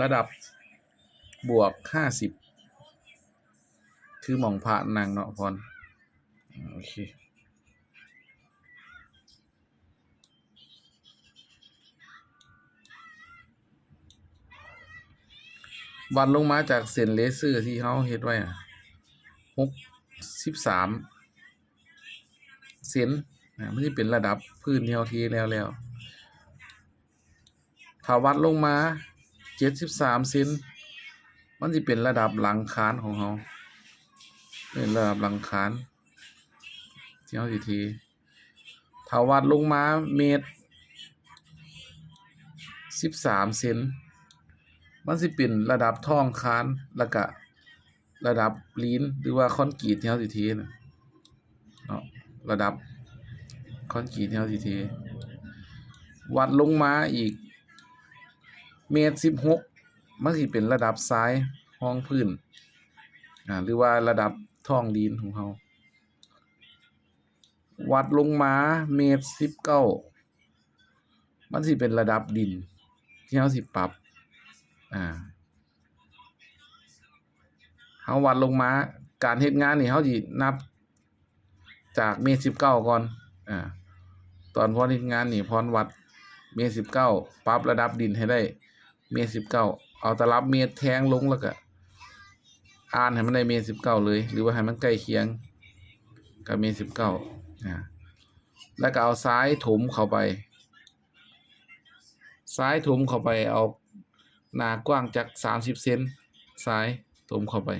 ระดับบวกห้าสิบคือหมองพระนางเนาะพรอืมโอเควัดลงมาจากเส้นเลเซอร์ที่เขาเฮ็ดไว้หกสิบสามเซนอ่ามันจะเป็นระดับพื้นที่เขาเทแล้วแล้วถ้าวัดลงมา จ็ดสิบสามเซนมันจะเป็นระดับหลังคานของเขาเป็นระดับหลังคานที่เขาสิเทถ้าวัดลงมาเมตรสิบสามเซนมันสิเป็นระดับท้องคานแล้วก็ระดับลีนหรือว่าคอนกรีตที่เฮาสิเทน่ะเนาะระดับคอนกรีตที่เฮาสิเทวัดลงมาอีก เมตรสิบหกมันสิเป็นระดับซ้ายห้องพื้นอ่าหรือว่าระดับท้องดินของเฮาวัดลงมาเมตรสิบเก้ามันสิเป็นระดับดิน ที่เฮาสิปรับ อ่าเฮาวัดลงมา การเฮ็ดงานนี่เฮาสินับจากเมตรสิบเก้าก่อน อ่า ตอนพรเฮ็ดงานนี่พรวัดเมตรสิบเก้าปรับระดับดินให้ได้ เมตรสิบเก้าเอาตลับเมตรแทงลงแล้วก็อ่านให้มันได้เมตรสิบเก้าเลย หรือว่าให้มันใกล้เคียงกับเมตรสิบเก้าแล้วก็เอาซ้ายถมเข้าไป ซ้ายถมเข้าไปเอาหนากว้างจากสามสิบเซนซ้ายถมเข้าไป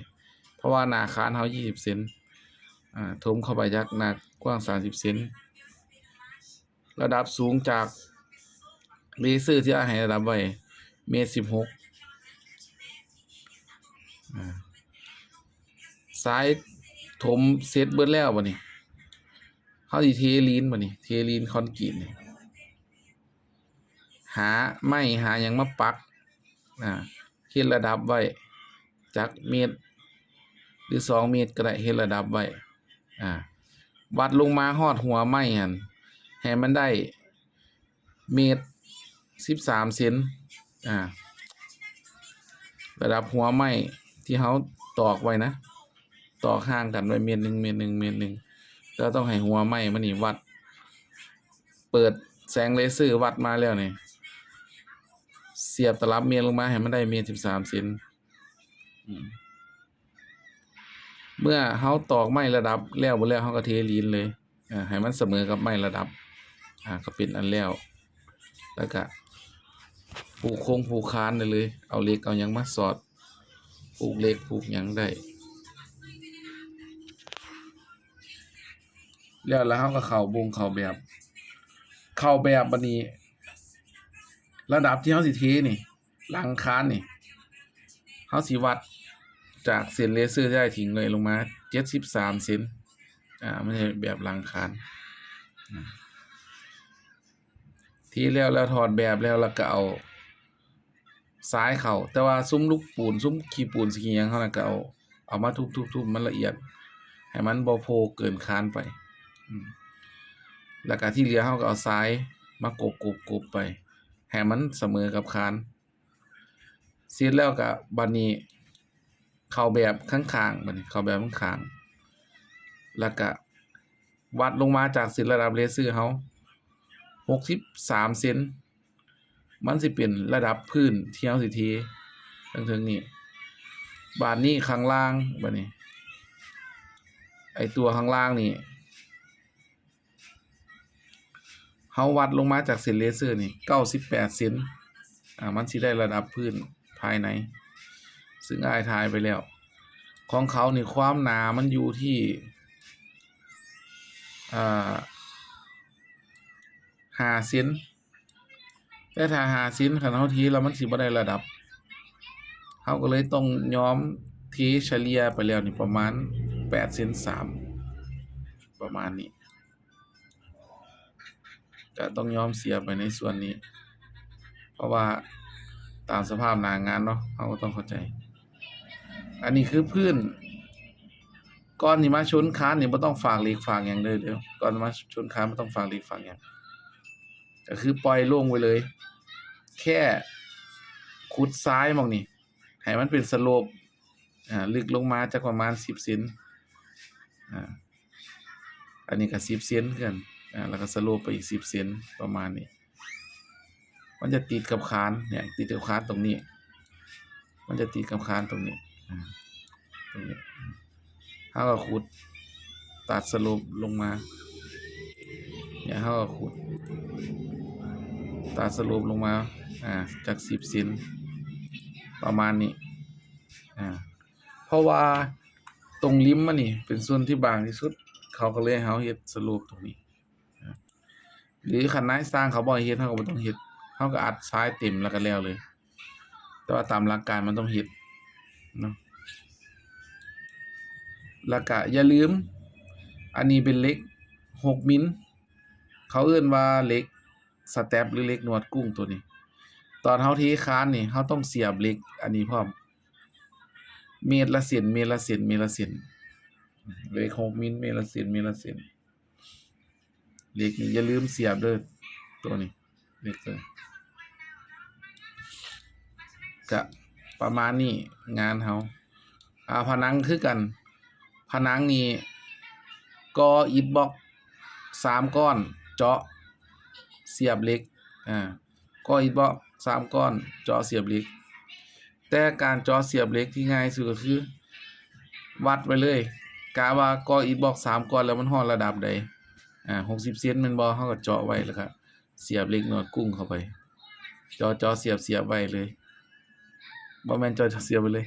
เพราะว่าหนาคานเขายี่สิบเซนอ่าถมเข้าไปจากหนากว้างสามสิบเซนระดับสูงจากเลเซอร์ที่อาให้ระดับไว้ เมตรสิบหกอ่าซ้ายถมเซตเบิดแล้วบ่นี่เขาสิเทลีนบ่นี่เทลีนคอนกรีตนี่หาไม้หาหยังมาปักอ่าเฮ็ดระดับไว้จากเมตร หรือสองเมตรก็ได้เฮ็ดระดับไว้อ่าวัดลงมาฮอดหัวไม้หั่นให้มันได้เมตรสิบสามเซน อ่า ระดับหัวไม้ที่เขาตอกไว้นะ ตอกห่างกันไว้เมตรหนึ่งเมตรหนึ่งเมตรหนึ่งแล้วต้องให้หัวไม้มันนี่วัด เปิดแสงเลเซอร์วัดมาแล้วนี่เสียบตลับเมตรลงมาให้มันได้เมตรสิบสามเซนอืมเมื่อเฮาตอกไม้ระดับแล้วบ่แล้วเฮาก็เทลีนเลยอ่าให้มันเสมอกับไม้ระดับ อ่าก็เป็นอันแล้วแล้วก็ ผูกโครงผูกคานได้เลย เอาเล็กเอายังมาสอดผูกเล็กผูกยังได้แล้วแล้วเฮาก็เข้าบงเข้าแบบ เข้าแบบบัดนี้ ระดับที่เขาสิเทนี่ หลังคานนี่เขาสิวัดจากเส้นเลเซอร์ที่ได้ทิ้งเลยลงมาเจ็ดสิบสามเซนอ่าไม่ใช่แบบหลังคานทีแล้วแล้วถอดแบบแล้วแล้วก็เอา ซ้ายเข่าแต่ว่าซุ้มลูกปูนซุ้มขี้ปูนสกียงเขาน่ะก็เอาเอามาทุบๆๆมันละเอียด ให้มันบ่โพเกินคานไปแล้วก็ที่เหลือเขาก็เอาซ้ายมากบกบกบไปให้มันเสมอกับคานเสร็จแล้วก็บัดนี้เข้าแบบข้างๆบัดนี้เข้าแบบข้างๆแล้วก็วัดลงมาจากเส้นระดับเลเซอร์เฮา63เซน มันสิเป็นระดับพื้นเที่เฮาสิเทถึงๆนี่บาดนี้ข้างล่างบัดนี้ ไอตัวข้างล่างนี่เฮาวัดลงมาจากเส้นเลเซอร์นี่98เซนอ่ามันสิได้ระดับพื้นภายใน ซึ่งอายทายไปแล้ว ของเขานี่ความหนามันอยู่ที่อ่า5เซน แต่ถ้า5เซนคันเฮาทีแล้วมันสิบ่ได้ระดับเฮาก็เลยต้องยอมทีเฉลี่ยไปแล้วนี่ประมาณ8เซน3ประมาณนี้ก็ต้องยอมเสียไปในส่วนนี้ เพราะว่าตามสภาพหนางานเนาะเราก็ต้องเข้าใจ อันนี้คือพื้นก่อนนี่มาชนค้านนี่บ่ต้องฝากเหล็กฝากหยังเลยเด้อก่อนมาชนค้านบ่ต้องฝากเหล็กฝากหยัง ก็คือปล่อยลงไว้เลย แค่ขุดซ้ายมองนี้ให้มันเป็นสโลปอ่าลึกลงมาจักประมาณ10เซนอ่าอันนี้ก็10เซนกันอ่าแล้วก็สโลปไปอีก10เซนประมาณนี้ มันจะติดกับคานเนี่ยติดกับคานตรงนี้ มันจะติดกับคานตรงนี้อ่าตรงนี้เฮาก็ขุดตัดสโลปลงมาเนี่ยเฮาก็ขุด ตัดสโลปลงมาอ่าจาก10เซนประมาณนี้อ่าเพราะว่าตรงริมมันนี่เป็นส่วนที่บางที่สุด เขาก็เลยเฮาเฮ็ดสโลปตรงนี้ หรือคันนายสร้างเขาบ่ให้เฮ็ดเฮาก็บ่ต้องเฮ็ดเฮาก็อัดทรายเต็มแล้วก็แล้วเลย แต่ว่าตามหลักการมันต้องเฮ็ดเนาะแล้วก็อย่าลืม อันนี้เป็นเล็ก6มิลเขาเอิ้นว่าเล็ก สแตปหรือเล็กนวดกุ้งตัวนี้ ตอนเฮาเทคานนี่เฮาต้องเสียบเล็ก อันนี้พร้อม เมตรละเส้นเมตรละเส้นเมตรละเส้นเล็ก6มิลเมตรละเส้นเมตรละเส้นเล็กนี่อย่าลืมเสียบเด้อตัวนี้เล็กตัวนี้ก็ประมาณนี้งานเฮาอ่าผนังคือกัน ผนังนี่กออิฐบล็อกสามก้อน เจาะ เสียบเหล็กอ่าก่ออิฐบล็อกสามก้อนจาะเสียบเหล็ก แต่การจาะเสียบเหล็กที่ง่ายสุดก็คือ วัดไวเลยกะว่าก่ออิฐบล็อกสามก้อนแล้วมันฮอดระดับใดอ่า60เซนแม่นบ่เฮาก็เจาะไว้แล้วก็เสียบเหล็กหนวดกุ้งเข้าไปจาะเจาะเสียบเสียบไว้เลยบ่แมนจาะเจาะเสียบไปเลย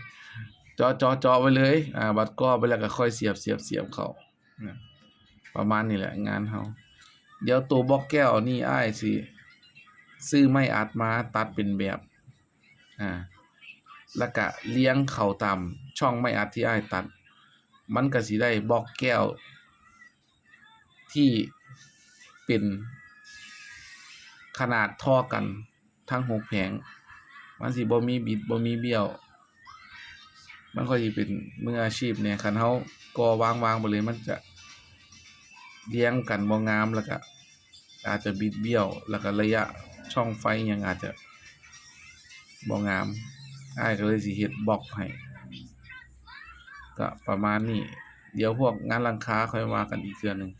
จาะเจาะเจาะไว้เลยอ่าบัดก่อไปแล้วก็ค่อยเสียบเสียบเสียบเขาประมาณนี้แหละงานเฮา เดี๋ยวตัวบล็อกแก้วนี่อ้ายสิซื้อไม้อัดมาตัดเป็นแบบอ่าแล้วก็เลี้ยงเข้าตามช่องไม้อัดที่อ้ายตัด มันก็สิได้บล็อกแก้ว ที่เป็น ขนาดท่อกันทั้งหกแผง มันสิบ่มีบิดบ่มีเบี้ยว มันก็สิเป็นมืออาชีพเนี่ยคันเฮาก่อวางไปเลยมันจะเรียงกันบ่งามแล้วก็ อาจจะบิดเบี้ยว แล้วก็ระยะช่องไฟยังอาจจะบ่งามอ้ายก็เลยสิเฮ็ดบล็อกให้ก็ประมาณนี้ เดี๋ยวพวกงานลังค้าค่อยว่ากันอีกเทื่อหนึง